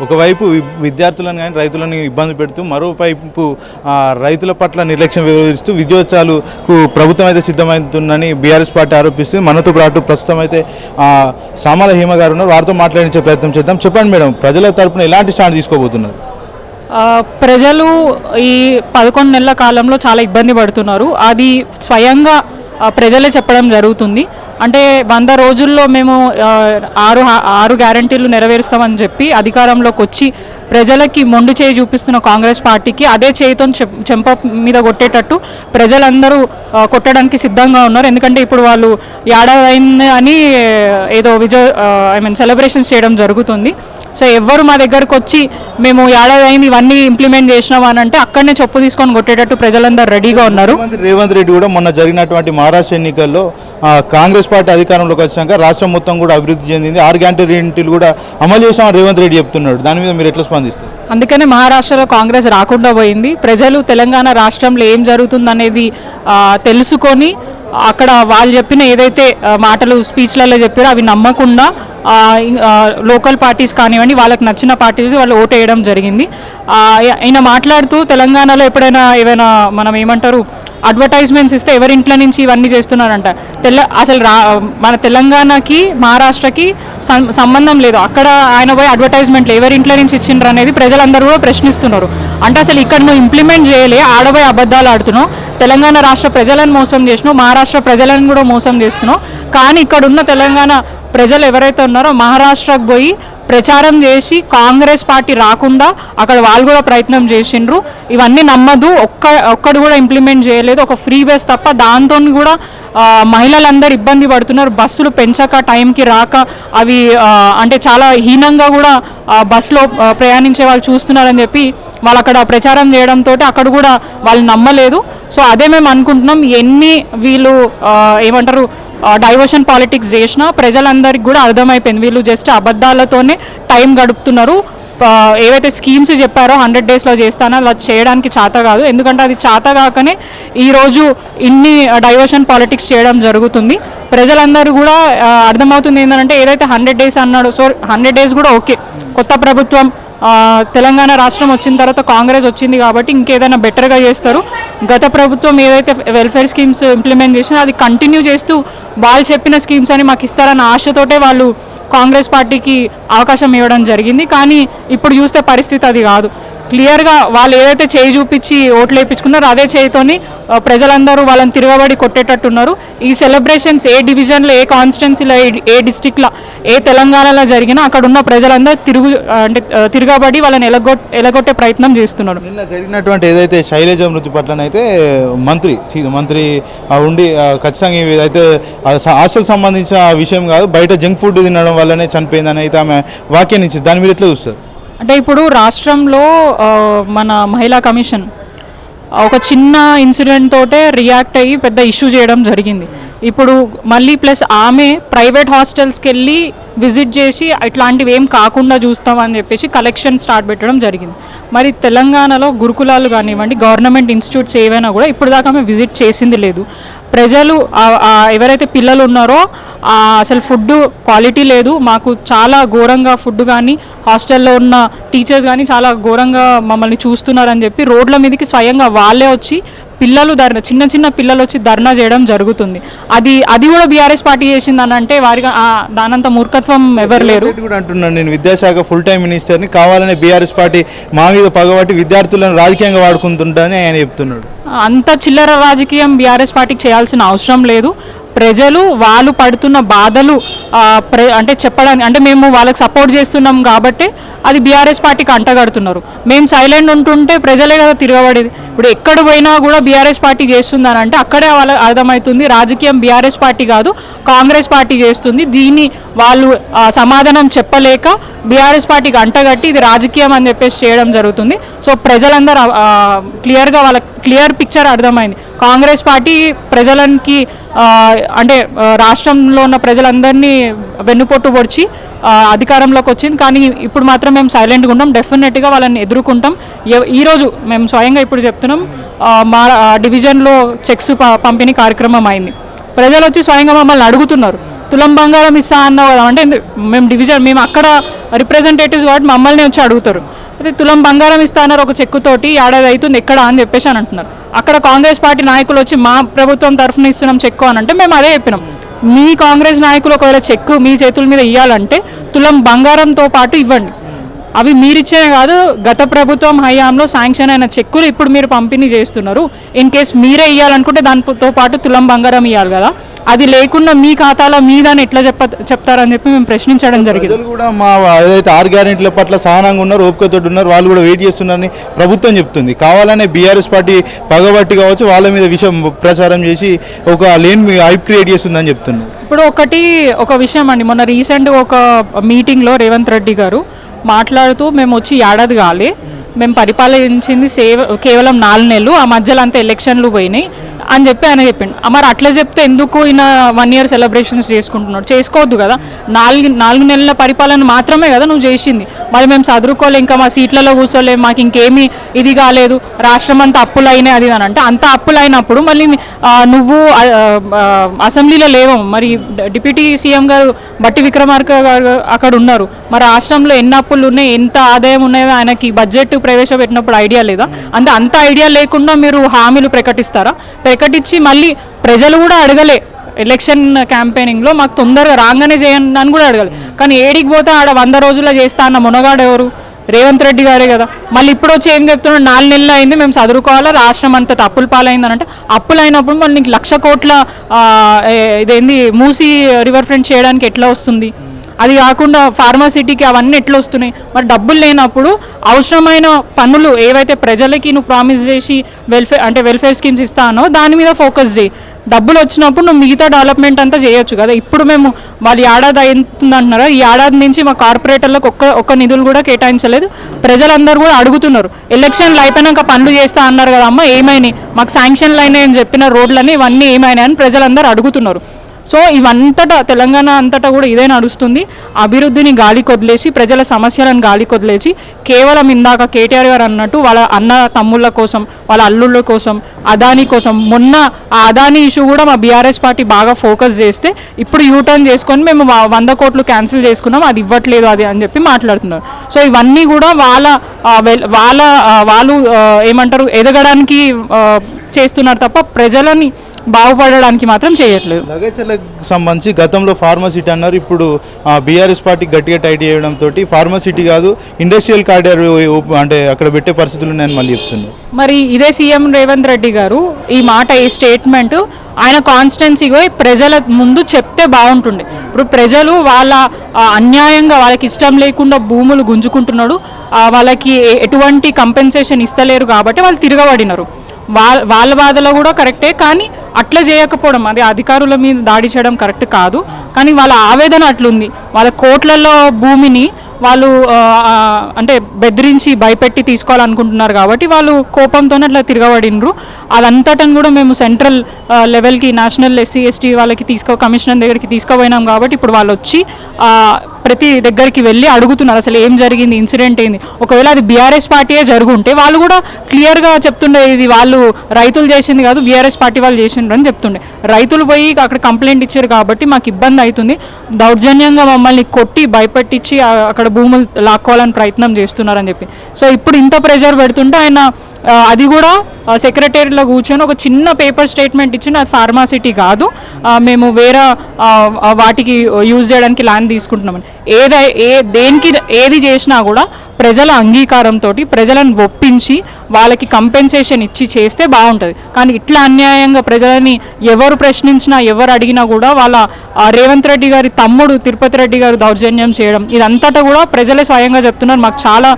ఒకవైపు వి- విద్యార్థులను కానీ రైతులను ఇబ్బంది పెడుతూ మరోవైపు రైతుల పట్ల నిర్లక్ష్యం వ్యవహరిస్తూ విద్యోత్సవాలకు ప్రభుత్వం అయితే సిద్ధమవుతుందని బీఆర్ఎస్ పార్టీ ఆరోపిస్తుంది. మనతో పాటు ప్రస్తుతం అయితే సామల సామాల హేమ గారు ఉన్నారు. వారితో మాట్లాడించే ప్రయత్నం చేద్దాం. చెప్పండి మేడం ప్రజల తరపున ఎలాంటి స్టాండ్ తీసుకోబోతున్నారు? ప్రజలు ఈ పదకొండు నెలల కాలంలో చాలా ఇబ్బంది పడుతున్నారు. అది స్వయంగా ఆ, ప్రజలే చెప్పడం జరుగుతుంది. అంటే వంద రోజుల్లో మేము ఆరు ఆరు గ్యారంటీలు నెరవేరుస్తామని చెప్పి అధికారంలోకి వచ్చి ప్రజలకి మొండి చేయి చూపిస్తున్న కాంగ్రెస్ పార్టీకి అదే చేయితో చెం- చెంప మీద కొట్టేటట్టు ప్రజలందరూ కొట్టడానికి సిద్ధంగా ఉన్నారు. ఎందుకంటే ఇప్పుడు వాళ్ళు ఏడాది అయింది అని ఏదో విజయ్ ఐ మీన్ సెలబ్రేషన్స్ చేయడం జరుగుతుంది. సో ఎవ్వరు మా దగ్గరకు వచ్చి మేము ఏడాది అయింది ఇవన్నీ ఇంప్లిమెంట్ చేసినాం అని అంటే అక్కడనే చెప్పు తీసుకొని కొట్టేటట్టు ప్రజలందరూ రెడీగా ఉన్నారు. రేవంత్ రెడ్డి కూడా మొన్న జరిగినటువంటి మహారాష్ట్ర ఎన్నికల్లో కాంగ్రెస్ పార్టీ అధికారంలోకి వచ్చాక రాష్ట్రం మొత్తం కూడా అభివృద్ధి చెందింది. ఆరు గ్యారంటీలు కూడా అమలు చేసామని రేవంత్ రెడ్డి చెప్తున్నాడు. దాని మీద మీరు ఎట్లా స్పందిస్తారు? అందుకనే మహారాష్ట్రలో కాంగ్రెస్ రాకుండా పోయింది. ప్రజలు తెలంగాణ రాష్ట్రంలో ఏం జరుగుతుందనేది తెలుసుకొని అక్కడ వాళ్ళు చెప్పిన ఏదైతే మాటలు స్పీచ్లలో చెప్పారో అవి నమ్మకుండా లోకల్ పార్టీస్ కానివ్వండి వాళ్ళకి నచ్చిన పార్టీస్ వాళ్ళు ఓటు వేయడం జరిగింది. ఆయన మాట్లాడుతూ తెలంగాణలో ఎప్పుడైనా ఏమైనా మనం ఏమంటారు అడ్వర్టైజ్మెంట్స్ ఇస్తే ఎవరి ఇంట్లో నుంచి ఇవన్నీ చేస్తున్నారంట. తెల్ల అసలు రా మన తెలంగాణకి మహారాష్ట్రకి సం- సంబంధం లేదు. అక్కడ ఆయన పోయి అడ్వర్టైజ్మెంట్లు ఎవరి ఇంట్లో నుంచి ఇచ్చిండ్రు అనేది ప్రజలందరూ కూడా ప్రశ్నిస్తున్నారు. అంటే అసలు ఇక్కడ నువ్వు ఇంప్లిమెంట్ చేయలే ఆడపోయి అబద్ధాలు ఆడుతున్నావు. తెలంగాణ రాష్ట్ర ప్రజలను మోసం చేసినావు మహారాష్ట్ర రాష్ట్ర ప్రజలను కూడా మోసం చేస్తున్నావు కానీ ఇక్కడ ఉన్న తెలంగాణ ప్రజలు ఎవరైతే ఉన్నారో మహారాష్ట్రకు పోయి ప్రచారం చేసి కాంగ్రెస్ పార్టీ రాకుండా అక్కడ వాళ్ళు కూడా ప్రయత్నం చేసిండ్రు. ఇవన్నీ నమ్మదు. ఒక్క ఒక్కడు కూడా ఇంప్లిమెంట్ చేయలేదు. ఒక ఫ్రీ బస్ తప్ప దాంతో కూడా మహిళలందరూ ఇబ్బంది పడుతున్నారు. బస్సులు పెంచక టైంకి రాక అవి అంటే చాలా హీనంగా కూడా బస్సులో ప్రయాణించే వాళ్ళు చూస్తున్నారని చెప్పి వాళ్ళు అక్కడ ప్రచారం చేయడంతో అక్కడ కూడా వాళ్ళు నమ్మలేదు. సో అదే మేము అనుకుంటున్నాం ఎన్ని వీళ్ళు ఏమంటారు డైవర్షన్ పాలిటిక్స్ చేసినా ప్రజలందరికీ కూడా అర్థమైపోయింది. వీళ్ళు జస్ట్ అబద్ధాలతోనే టైం గడుపుతున్నారు. ఏవైతే స్కీమ్స్ చెప్పారో హండ్రెడ్ డేస్లో చేస్తానో అలా చేయడానికి చేత కాదు. ఎందుకంటే అది చేత కాకనే ఈరోజు ఇన్ని డైవర్షన్ పాలిటిక్స్ చేయడం జరుగుతుంది. ప్రజలందరూ కూడా అర్థమవుతుంది ఏంటంటే ఏదైతే హండ్రెడ్ డేస్ అన్నాడు సో హండ్రెడ్ డేస్ కూడా ఓకే కొత్త ప్రభుత్వం తెలంగాణ రాష్ట్రం వచ్చిన తర్వాత కాంగ్రెస్ వచ్చింది కాబట్టి ఇంకేదైనా బెటర్గా చేస్తారు. గత ప్రభుత్వం ఏదైతే వెల్ఫేర్ స్కీమ్స్ ఇంప్లిమెంట్ చేసినా అది కంటిన్యూ చేస్తూ వాళ్ళు చెప్పిన స్కీమ్స్ అని మాకు ఇస్తారన్న ఆశతోటే వాళ్ళు కాంగ్రెస్ పార్టీకి అవకాశం ఇవ్వడం జరిగింది. కానీ ఇప్పుడు చూస్తే పరిస్థితి అది కాదు. క్లియర్గా వాళ్ళు ఏదైతే చేయి చూపించి ఓట్లు వేయించుకున్నారో అదే చేయితోని ప్రజలందరూ వాళ్ళని తిరగబడి కొట్టేటట్టున్నారు. ఈ సెలబ్రేషన్స్ ఏ డివిజన్లో ఏ కాన్స్టిట్యున్సీలో ఏ డిస్టిక్లో ఏ తెలంగాణలో జరిగినా అక్కడ ఉన్న ప్రజలందరూ తిరుగు అంటే తిరగబడి వాళ్ళని ఎలగొట్ ఎలగొట్టే ప్రయత్నం చేస్తున్నారు. నిన్న జరిగినటువంటి ఏదైతే శైలజ మృతి పట్లనైతే మంత్రి మంత్రి ఉండి ఖచ్చితంగా అయితే హాస్టల్ సంబంధించిన విషయం కాదు బయట జంక్ ఫుడ్ తినడం వల్లనే చనిపోయిందని అయితే ఆమె వ్యాఖ్యానించింది దాని మీద ఎట్లా చూస్తారు? అంటే ఇప్పుడు రాష్ట్రంలో మన మహిళా కమిషన్ ఒక చిన్న ఇన్సిడెంట్ తోటే రియాక్ట్ అయ్యి పెద్ద ఇష్యూ చేయడం జరిగింది. ఇప్పుడు మళ్ళీ ప్లస్ ఆమె ప్రైవేట్ హాస్టల్స్కి వెళ్ళి విజిట్ చేసి ఇట్లాంటివి ఏం కాకుండా చూస్తామని చెప్పేసి కలెక్షన్ స్టార్ట్ పెట్టడం జరిగింది. మరి తెలంగాణలో గురుకులాలు కానివ్వండి గవర్నమెంట్ ఇన్స్టిట్యూట్స్ ఏవైనా కూడా ఇప్పుడు దాకా ఆమె విజిట్ చేసింది లేదు. ప్రజలు ఎవరైతే పిల్లలు ఉన్నారో అసలు ఫుడ్ క్వాలిటీ లేదు. మాకు చాలా ఘోరంగా ఫుడ్ కానీ హాస్టల్లో ఉన్న టీచర్స్ కానీ చాలా ఘోరంగా మమ్మల్ని చూస్తున్నారని చెప్పి రోడ్ల మీదకి స్వయంగా వాళ్ళే వచ్చి పిల్లలు ధర్నా చిన్న చిన్న పిల్లలు వచ్చి ధర్నా చేయడం జరుగుతుంది. అది అది కూడా బీఆర్ఎస్ పార్టీ చేసిందని అంటే వారిగా ఆ, దానంత మూర్ఖత్వం ఎవరు లేరు. కూడా అంటున్నాను నేను విద్యాశాఖ ఫుల్ టైం మినిస్టర్ని కావాలనే బీఆర్ఎస్ పార్టీ మా మీద పగబట్టి విద్యార్థులను రాజకీయంగా వాడుకుంటుంటని ఆయన చెప్తున్నాడు. అంత చిల్లర రాజకీయం బీఆర్ఎస్ పార్టీకి చేయాల్సిన అవసరం లేదు. ప్రజలు వాళ్ళు పడుతున్న బాధలు ప్ర అంటే చెప్పడానికి అంటే మేము వాళ్ళకి సపోర్ట్ చేస్తున్నాం కాబట్టి అది బీఆర్ఎస్ పార్టీకి అంటగడుతున్నారు. మేము సైలెంట్ ఉంటుంటే ప్రజలే కదా తిరగబడేది. ఇప్పుడు ఎక్కడ పోయినా కూడా బీఆర్ఎస్ పార్టీ చేస్తుందని అంటే అక్కడే వాళ్ళ అర్థమవుతుంది. రాజకీయం బీఆర్ఎస్ పార్టీ కాదు కాంగ్రెస్ పార్టీ చేస్తుంది. దీన్ని వాళ్ళు సమాధానం చెప్పలేక బీఆర్ఎస్ పార్టీకి అంటగట్టి ఇది రాజకీయం అని చెప్పేసి చేయడం జరుగుతుంది. సో ప్రజలందరూ క్లియర్గా వాళ్ళకి క్లియర్ పిక్చర్ అర్థమైంది. కాంగ్రెస్ పార్టీ ప్రజలకి అంటే రాష్ట్రంలో ఉన్న ప్రజలందరినీ వెన్నుపోటు పొడిచి అధికారంలోకి వచ్చింది. కానీ ఇప్పుడు మాత్రం మేము సైలెంట్గా ఉంటాం డెఫినెట్గా వాళ్ళని ఎదుర్కొంటాం. ఈరోజు మేము స్వయంగా ఇప్పుడు చెప్తున్నాం మా డివిజన్లో చెక్స్ పంపిణీ కార్యక్రమం అయింది. ప్రజలు వచ్చి స్వయంగా మమ్మల్ని అడుగుతున్నారు. తులం బంగారం ఇస్తా అన్నావు కదా అంటే మేము డివిజన్ మేము అక్కడ రిప్రజెంటేటివ్స్ కాబట్టి మమ్మల్ని వచ్చి అడుగుతారు. అయితే తులం బంగారం ఇస్తా అన్నారు ఒక చెక్కుతోటి ఏడాది అవుతుంది ఎక్కడ? అని చెప్పేసి అని అంటున్నారు. అక్కడ కాంగ్రెస్ పార్టీ నాయకులు వచ్చి మా ప్రభుత్వం తరఫున ఇస్తున్నాం చెక్కు అని అంటే మేము అదే చెప్పినాం. మీ కాంగ్రెస్ నాయకులు ఒకవేళ చెక్కు మీ చేతుల మీద ఇవ్వాలంటే తులం బంగారంతో పాటు ఇవ్వండి. అవి మీరిచ్చే కాదు గత ప్రభుత్వం హయాంలో శాంక్షన్ అయిన చెక్కులు ఇప్పుడు మీరు పంపిణీ చేస్తున్నారు. ఇన్ కేస్ మీరే ఇవ్వాలనుకుంటే దానితో పాటు తులం బంగారం ఇవ్వాలి కదా. అది లేకుండా మీ ఖాతాలో మీదని ఎట్లా చెప్ప చెప్తారని చెప్పి మేము ప్రశ్నించడం జరిగింది. కూడా మా ఏదైతే ఆరు గ్యారెంటీల పట్ల సహనంగా ఉన్నారు ఓపికతో ఉన్నారు వాళ్ళు కూడా వెయిట్ చేస్తున్నారని ప్రభుత్వం చెప్తుంది. కావాలనే బీఆర్ఎస్ పార్టీ పగబట్టి కావచ్చు వాళ్ళ మీద విషయం ప్రచారం చేసి ఒక లేన్ హైప్ క్రియేట్ చేస్తుందని చెప్తున్నారు. ఇప్పుడు ఒకటి ఒక విషయం అండి. మొన్న రీసెంట్ ఒక మీటింగ్లో రేవంత్ రెడ్డి గారు మాట్లాడుతూ మేము వచ్చి ఏడాది కాలే. మేము పరిపాలించింది సేవ కేవలం నాలుగు నెలలు ఆ మధ్యలో అంతా ఎలక్షన్లు పోయినాయి. అని చెప్పి ఆయన చెప్పిండు. మరి అట్లా చెప్తే ఎందుకు ఈయన వన్ ఇయర్ సెలబ్రేషన్స్ చేసుకుంటున్నాడు? చేసుకోవద్దు కదా. నాలుగు నాలుగు నెలల పరిపాలన మాత్రమే కదా నువ్వు చేసింది. మరి మేము చదువుకోలే ఇంకా మా సీట్లలో కూర్చోలేము మాకు ఇంకేమీ ఇది కాలేదు. రాష్ట్రం అంతా అప్పులు అయినాయి అది అని అంటే అంత అప్పులు అయినప్పుడు మళ్ళీ నువ్వు అసెంబ్లీలో లేవు. మరి డిప్యూటీ సీఎం గారు బట్టి విక్రమార్క గారు అక్కడ ఉన్నారు. మరి రాష్ట్రంలో ఎన్ని అప్పులు ఉన్నాయి? ఎంత ఆదాయం ఉన్నాయో? ఆయనకి బడ్జెట్ ప్రవేశపెట్టినప్పుడు ఐడియా లేదా? అంటే అంత ఐడియా లేకుండా మీరు హామీలు ప్రకటిస్తారా? ప్రకటించి మళ్ళీ ప్రజలు కూడా అడగలే. ఎలక్షన్ క్యాంపెయినింగ్లో మాకు తొందరగా రాగానే చేయండి అని కూడా అడగాలి. కానీ ఏడికి పోతే ఆడ వంద రోజుల్లో చేస్తా అన్న మునగాడు ఎవరు? రేవంత్ రెడ్డి గారే కదా. మళ్ళీ ఇప్పుడు వచ్చి ఏం చెప్తున్నాడు? నాలుగు నెలలు అయింది మేము చదువుకోవాలా? రాష్ట్రం అంతా అప్పుల పాలైంది అని అంటే అప్పులు అయినప్పుడు మళ్ళీ నీకు లక్ష కోట్ల ఇదేంది? మూసి రివర్ ఫ్రంట్ చేయడానికి ఎట్లా వస్తుంది? అది కాకుండా ఫార్మాసిటీకి అవన్నీ ఎట్లా వస్తున్నాయి మరి డబ్బులు లేనప్పుడు అవసరమైన పనులు ఏవైతే ప్రజలకి నువ్వు ప్రామిస్ చేసి వెల్ఫేర్ అంటే వెల్ఫేర్ స్కీమ్స్ ఇస్తానో దాని మీద ఫోకస్ చేయి. డబ్బులు వచ్చినప్పుడు నువ్వు మిగతా డెవలప్మెంట్ అంతా చేయొచ్చు కదా. ఇప్పుడు మేము వాళ్ళు ఏడాది అవుతుంది అంటున్నారు ఈ ఏడాది నుంచి మా కార్పొరేటర్లకు ఒక్క ఒక్క నిధులు కూడా కేటాయించలేదు. ప్రజలందరూ కూడా అడుగుతున్నారు. ఎలక్షన్లు అయిపోయినాక పనులు చేస్తా అన్నారు కదా అమ్మ ఏమైనాయి? మాకు శాంక్షన్లు అయినాయని చెప్పిన రోడ్లన్నీ ఇవన్నీ ఏమైనాయని ప్రజలందరూ అడుగుతున్నారు. సో ఇవంతటా తెలంగాణ అంతటా కూడా ఇదే నడుస్తుంది. అభివృద్ధిని గాలి కొదిలేసి ప్రజల సమస్యలను గాలి కొదిలేసి కేవలం ఇందాక కేటీఆర్ గారు అన్నట్టు వాళ్ళ అన్న తమ్ముళ్ళ కోసం వాళ్ళ అల్లుళ్ళ కోసం అదానీ కోసం మొన్న ఆ అదానీ ఇష్యూ కూడా మా బీఆర్ఎస్ పార్టీ బాగా ఫోకస్ చేస్తే ఇప్పుడు యూటర్న్ చేసుకొని మేము వంద కోట్లు క్యాన్సిల్ చేసుకున్నాం అది ఇవ్వట్లేదు అది అని చెప్పి మాట్లాడుతున్నారు. సో ఇవన్నీ కూడా వాళ్ళ వాళ్ళ వాళ్ళు ఏమంటారు ఎదగడానికి చేస్తున్నారు తప్ప ప్రజలని బాగుపడడానికి మాత్రం చేయట్లేదు. లగచర్లకు సంబంధించి గతంలో ఫార్మసిటీ అన్నారు. ఇప్పుడు బీఆర్ఎస్ పార్టీ గట్టిగా టైట్ చేయడంతో ఫార్మసిటీ కాదు ఇండస్ట్రియల్ కార్డియర్ అంటే అక్కడ పెట్టే పరిస్థితులు ఉన్నాయని మళ్ళీ చెప్తున్నారు. మరి ఇదే సీఎం రేవంత్ రెడ్డి గారు ఈ మాట ఈ స్టేట్మెంట్ ఆయన కాన్స్టెన్సీ పోయి ప్రజల ముందు చెప్తే బాగుంటుండే. ఇప్పుడు ప్రజలు వాళ్ళ అన్యాయంగా వాళ్ళకి ఇష్టం లేకుండా భూములు గుంజుకుంటున్నాడు. వాళ్ళకి ఎటువంటి కంపెన్సేషన్ ఇస్తలేరు కాబట్టి వాళ్ళు తిరగబడినారు. వాళ్ళ వాళ్ళ బాధలో కూడా కరెక్టే కానీ అట్లా చేయకపోవడం. అది అధికారుల మీద దాడి చేయడం కరెక్ట్ కాదు. కానీ వాళ్ళ ఆవేదన అట్లుంది. వాళ్ళ కోట్లలో భూమిని వాళ్ళు అంటే బెదిరించి భయపెట్టి తీసుకోవాలనుకుంటున్నారు కాబట్టి వాళ్ళు కోపంతోనే అట్లా తిరగబడినరు. అదంతటం కూడా మేము సెంట్రల్ లెవెల్కి నేషనల్ ఎస్సీ ఎస్టీ వాళ్ళకి తీసుకో కమిషనర్ దగ్గరికి తీసుకుపోయినాం కాబట్టి ఇప్పుడు వాళ్ళు వచ్చి ప్రతి దగ్గరికి వెళ్ళి అడుగుతున్నారు. అసలు ఏం జరిగింది? ఇన్సిడెంట్ ఏంది? ఒకవేళ అది బీఆర్ఎస్ పార్టీయే జరుగుంటే వాళ్ళు కూడా క్లియర్గా చెప్తుండే ఇది వాళ్ళు రైతులు చేసింది కాదు బీఆర్ఎస్ పార్టీ వాళ్ళు చేసిండ్రు అని చెప్తుండే. రైతులు పోయి అక్కడ కంప్లైంట్ ఇచ్చారు కాబట్టి మాకు ఇబ్బంది అవుతుంది. దౌర్జన్యంగా మమ్మల్ని కొట్టి భయపెట్టించి అక్కడ భూములు లాక్కోవాలని ప్రయత్నం చేస్తున్నారని చెప్పి. సో ఇప్పుడు ఇంత ప్రెషర్ పెడుతుంటే ఆయన అది కూడా సెక్రటరీలో కూర్చొని ఒక చిన్న పేపర్ స్టేట్మెంట్ ఇచ్చిన అది ఫార్మాసిటీ కాదు. మేము వేరే వాటికి యూజ్ చేయడానికి ల్యాండ్ తీసుకుంటున్నామని ఏదై ఏ దేనికి ఏది చేసినా కూడా ప్రజల అంగీకారంతో ప్రజలను ఒప్పించి వాళ్ళకి కంపెన్సేషన్ ఇచ్చి చేస్తే బాగుంటుంది. కానీ ఇట్లా అన్యాయంగా ప్రజలని ఎవరు ప్రశ్నించినా ఎవరు అడిగినా కూడా వాళ్ళ రేవంత్ రెడ్డి గారి తమ్ముడు తిరుపతి రెడ్డి గారు దౌర్జన్యం చేయడం ఇదంతటా కూడా ప్రజలే స్వయంగా చెప్తున్నారు. మాకు చాలా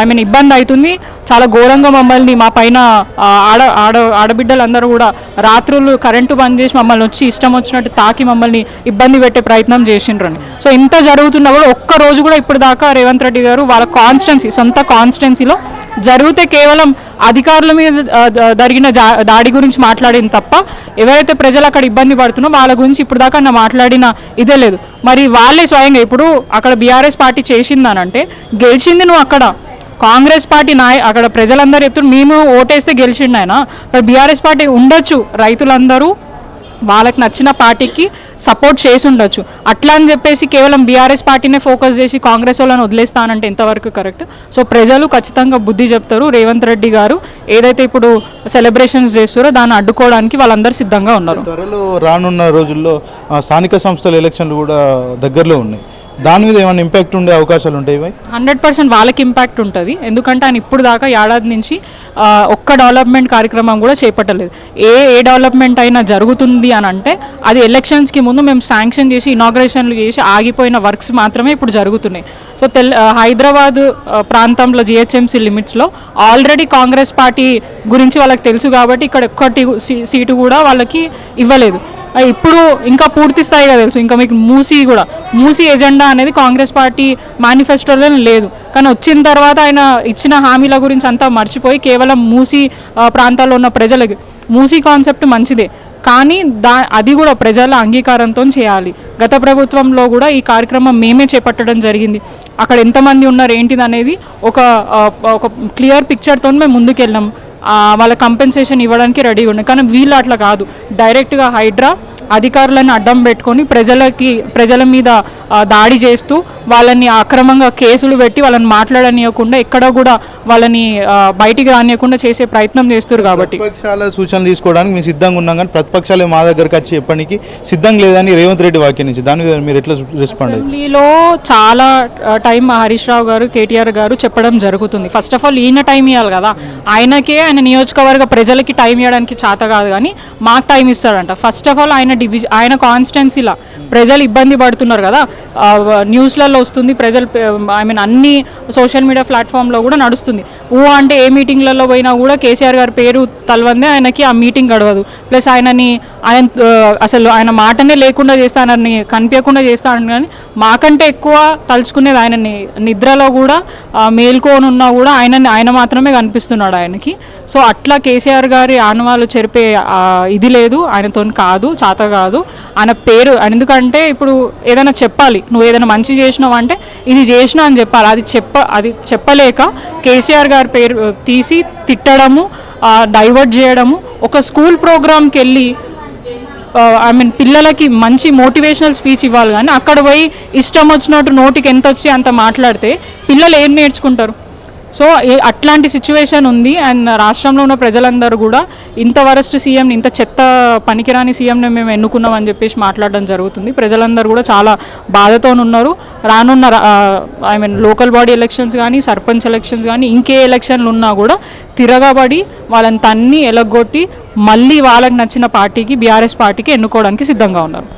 ఐ మీన్ ఇబ్బంది అవుతుంది. చాలా ఘోరంగా మమ్మల్ని మా పైన ఆడ ఆడ ఆడబిడ్డలందరూ కూడా రాత్రులు కరెంటు బంద్ చేసి మమ్మల్ని వచ్చి ఇష్టం వచ్చినట్టు తాకి మమ్మల్ని ఇబ్బంది పెట్టే ప్రయత్నం చేసిండ్రని. సో ఇంత జరుగుతున్నా కూడా ఒక్క రోజు కూడా ఇప్పుడు దాకా రేవంత్ రెడ్డి గారు వాళ్ళ కాన్స్టెన్సీ సొంత కాన్స్టెన్సీలో జరిగితే కేవలం అధికారుల మీద జరిగిన దాడి గురించి మాట్లాడింది తప్ప ఎవరైతే ప్రజలు అక్కడ ఇబ్బంది పడుతున్నో వాళ్ళ గురించి ఇప్పుడు దాకా నా మాట్లాడిన ఇదే లేదు. మరి వాళ్ళే స్వయంగా ఇప్పుడు అక్కడ బీఆర్ఎస్ పార్టీ చేసిందనంటే గెలిచింది నువ్వు అక్కడ. కాంగ్రెస్ పార్టీ నాయ అక్కడ ప్రజలందరూ చెప్తున్నారు మేము ఓటేస్తే గెలిచిండు ఆయన. అక్కడ బీఆర్ఎస్ పార్టీ ఉండొచ్చు రైతులందరూ వాళ్ళకి నచ్చిన పార్టీకి సపోర్ట్ చేసి ఉండొచ్చు అట్లా అని చెప్పేసి కేవలం బీఆర్ఎస్ పార్టీనే ఫోకస్ చేసి కాంగ్రెస్ వాళ్ళని వదిలేస్తానంటే ఎంతవరకు కరెక్ట్? సో ప్రజలు ఖచ్చితంగా బుద్ధి చెప్తారు. రేవంత్ రెడ్డి గారు ఏదైతే ఇప్పుడు సెలబ్రేషన్స్ చేస్తారో దాన్ని అడ్డుకోవడానికి వాళ్ళందరూ సిద్ధంగా ఉన్నారు. త్వరలో రానున్న రోజుల్లో స్థానిక సంస్థల ఎలక్షన్లు కూడా దగ్గరలో ఉన్నాయి. దాని మీద ఏమైనా ఇంపాక్ట్ ఉండే అవకాశాలు ఉంటాయి హండ్రెడ్ పర్సెంట్ వాళ్ళకి ఇంపాక్ట్ ఉంటుంది. ఎందుకంటే ఆయన ఇప్పుడు దాకా ఏడాది నుంచి ఆ, ఒక్క డెవలప్మెంట్ కార్యక్రమం కూడా చేపట్టలేదు. ఏ ఏ డెవలప్మెంట్ అయినా జరుగుతుంది అని అంటే అది ఎలక్షన్స్కి ముందు మేము శాంక్షన్ చేసి ఇనాగ్రేషన్లు చేసి ఆగిపోయిన వర్క్స్ మాత్రమే ఇప్పుడు జరుగుతున్నాయి. సో తెల్ ఆ, హైదరాబాద్ ఆ, ప్రాంతంలో జిహెచ్ఎంసీ లిమిట్స్లో ఆల్రెడీ కాంగ్రెస్ పార్టీ గురించి వాళ్ళకి తెలుసు కాబట్టి ఇక్కడ ఒక్కటి సీ- సీటు కూడా వాళ్ళకి ఇవ్వలేదు. ఇప్పుడు ఇంకా పూర్తి స్థాయిగా తెలుసు. ఇంకా మీకు మూసీ కూడా. మూసీ ఎజెండా అనేది కాంగ్రెస్ పార్టీ మేనిఫెస్టోలో లేదు. కానీ వచ్చిన తర్వాత ఆయన ఇచ్చిన హామీల గురించి అంతా మర్చిపోయి కేవలం మూసీ ప్రాంతాల్లో ఉన్న ప్రజలకి. మూసీ కాన్సెప్ట్ మంచిదే. కానీ దా అది కూడా ప్రజల అంగీకారంతో చేయాలి. గత ప్రభుత్వంలో కూడా ఈ కార్యక్రమం మేమే చేపట్టడం జరిగింది. అక్కడ ఎంతమంది ఉన్నారు ఏంటిది అనేది ఒక ఒక క్లియర్ పిక్చర్తో మేము ముందుకెళ్ళాం. వాళ్ళ కంపెన్సేషన్ ఇవ్వడానికి రెడీగా ఉన్నాయి కానీ వీళ్ళు అట్లా కాదు. డైరెక్ట్గా హైడ్రా అధికారులను అడ్డం పెట్టుకొని ప్రజలకి ప్రజల మీద దాడి చేస్తూ వాళ్ళని అక్రమంగా కేసులు పెట్టి వాళ్ళని మాట్లాడనీయకుండా ఎక్కడ కూడా వాళ్ళని బయటికి రానియకుండా చేసే ప్రయత్నం చేస్తారు కాబట్టి. ప్రతిపక్షాల సూచనలు తీసుకోవడానికి మేము సిద్ధంగా ఉన్నాం కానీ ప్రతిపక్షాలు మా దగ్గరకు వచ్చి చెప్పడానికి సిద్ధంగా లేదని రేవంత్ రెడ్డి వ్యాఖ్యానించి దాని మీద మీరు ఎట్లా రెస్పాండ్ అసెంబ్లీలో చాలా టైం హరీష్ రావు గారు కేటీఆర్ గారు చెప్పడం జరుగుతుంది. ఫస్ట్ ఆఫ్ ఆల్ ఈయన టైం ఇవ్వాలి కదా. ఆయనకే ఆయన నియోజకవర్గ ప్రజలకి టైం ఇవ్వడానికి చేత కాదు కానీ మాకు టైం ఇస్తాడంట. ఫస్ట్ ఆఫ్ ఆల్ ఆయన డివిజన్ ఆయన కాన్స్టెన్సీలా ప్రజలు ఇబ్బంది పడుతున్నారు కదా. న్యూస్లలో వస్తుంది. ప్రజలు ఐ మీన్ అన్ని సోషల్ మీడియా ప్లాట్ఫామ్లో కూడా నడుస్తుంది. ఊ అంటే ఏ మీటింగ్లలో పోయినా కూడా కేసీఆర్ గారి పేరు తలవందే ఆయనకి ఆ మీటింగ్ గడవదు. ప్లస్ ఆయనని ఆయన అసలు ఆయన మాటనే లేకుండా చేస్తానని కనిపించకుండా చేస్తానని కానీ మాకంటే ఎక్కువ తలుచుకునేది ఆయనని. నిద్రలో కూడా ఆ, ఉన్నా కూడా ఆయనని ఆయన మాత్రమే కనిపిస్తున్నాడు ఆయనకి. సో అట్లా కేసీఆర్ గారి ఆనవాళ్ళు చెరిపే ఇది లేదు. ఆయనతో కాదు చాత కాదు. ఆయన పేరు ఎందుకంటే ఇప్పుడు ఏదైనా చెప్పాలి. నువ్వు ఏదైనా మంచి చేసినావు అంటే ఇది చేసినా అని చెప్పాలి. అది చెప్ప అది చెప్పలేక కేసీఆర్ గారి పేరు తీసి తిట్టడము డైవర్ట్ చేయడము ఒక స్కూల్ ప్రోగ్రామ్కి వెళ్ళి ఐ మీన్ పిల్లలకి మంచి మోటివేషనల్ స్పీచ్ ఇవ్వాలి. కానీ అక్కడ పోయి ఇష్టం వచ్చినట్టు నోటికి ఎంత వచ్చి అంత మాట్లాడితే పిల్లలు ఏం నేర్చుకుంటారు? సో అట్లాంటి సిచ్యువేషన్ ఉంది అండ్ రాష్ట్రంలో ఉన్న ప్రజలందరూ కూడా ఇంత వరస్ట్ సీఎంని ఇంత చెత్త పనికిరాని సీఎంని మేము ఎన్నుకున్నాం అని చెప్పేసి మాట్లాడడం జరుగుతుంది. ప్రజలందరూ కూడా చాలా బాధతో ఉన్నారు. రానున్న I mean local body elections కానీ సర్పంచ్ ఎలక్షన్స్ కానీ ఇంకే ఎలక్షన్లు ఉన్నా కూడా తిరగబడి వాళ్ళని తన్ని ఎలగొట్టి మళ్ళీ వాళ్ళకి నచ్చిన పార్టీకి బీఆర్ఎస్ పార్టీకి ఎన్నుకోవడానికి సిద్ధంగా ఉన్నారు.